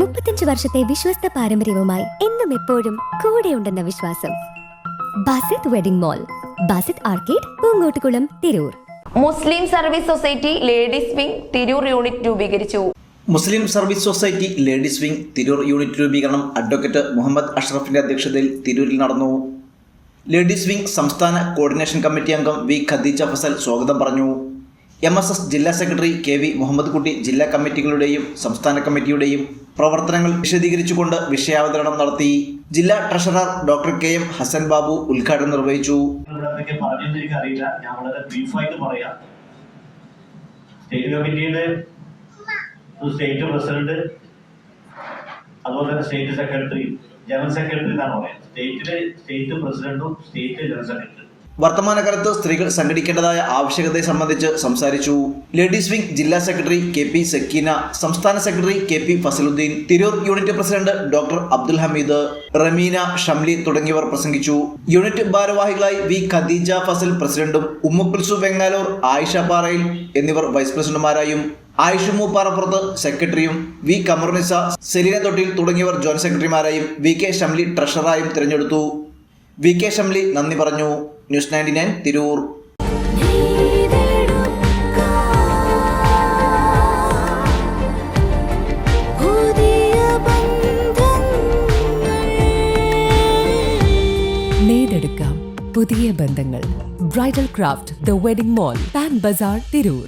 മുപ്പത്തഞ്ച് വർഷത്തെ വിശ്വസ്ത പാരമ്പര്യവുമായി എന്നും എപ്പോഴും കൂടെയുണ്ടെന്ന വിശ്വാസം. Basith wedding mall Basith arcade Poongottukulam Tirur. Muslim service society ladies wing Tirur unit രൂപീകരിച്ചു. Muslim service society ladies wing Tirur unit രൂപീകരണം അഡ്വക്കേറ്റ് മുഹമ്മദ് അഷ്റഫിന്റെ അധ്യക്ഷതയിൽ തിരൂരിൽ നടന്നു. ലേഡീസ് വിംഗ് സംസ്ഥാന കോർഡിനേഷൻ കമ്മിറ്റി അംഗം വി ഖദീജ ഫസൽ സ്വാഗതം പറഞ്ഞു. എം എസ് എസ് ജില്ലാ secretary K V Muhammad Kutty ജില്ലാ കമ്മിറ്റികളുടെയും സംസ്ഥാന കമ്മിറ്റിയുടെയും പ്രവർത്തനങ്ങൾ വിശദീകരിച്ചുകൊണ്ട് വിഷയാവതരണം നടത്തി ജില്ലാ treasurer doctor K M Hasan Babu ഉദ്ഘാടനം നിർവഹിച്ചു. സ്റ്റേറ്റ് പ്രസിഡന്റ് അതുപോലെ തന്നെ സ്റ്റേറ്റ് സെക്രട്ടറി ജനറൽ സെക്രട്ടറി എന്നാണ് പറയുന്നത്. സ്റ്റേറ്റിലെ സ്റ്റേറ്റ് പ്രസിഡന്റും സ്റ്റേറ്റ് ജനറൽ സെക്രട്ടറി വർത്തമാനകാലത്ത് സ്ത്രീകൾ സംഘടിക്കേണ്ടതായ ആവശ്യകതയെ സംബന്ധിച്ച് സംസാരിച്ചു. ലേഡീസ് വിംഗ് ജില്ലാ സെക്രട്ടറി കെ പി സക്കീന സംസ്ഥാന secretary K P Fazaluddin Tirur unit president doctor Abdul Hameed Rameena Shamli തുടങ്ങിയവർ പ്രസംഗിച്ചു. യൂണിറ്റ് ഭാരവാഹികളായി വി ഖദീജ ഫസൽ പ്രസിഡന്റും ഉമ്മുക്കുൽസു വെങ്ങാലൂർ ആയിഷ പാറയിൽ എന്നിവർ വൈസ് പ്രസിഡന്റുമാരായും. ആയിഷുമു പാറപ്പുറത്ത് സെക്രട്ടറിയും വി കമറുനിസ സെലീന തൊട്ടിൽ തുടങ്ങിയവർ ജോയിന്റ് സെക്രട്ടറിമാരായും വി കെ ഷംലി ട്രഷറായും തിരഞ്ഞെടുത്തു. വി കെ ഷംലി നന്ദി പറഞ്ഞു. News ninety nine Tirur. പുതിയ ബന്ധങ്ങൾ. Bridal craft the wedding mall Pan Bazar Tirur.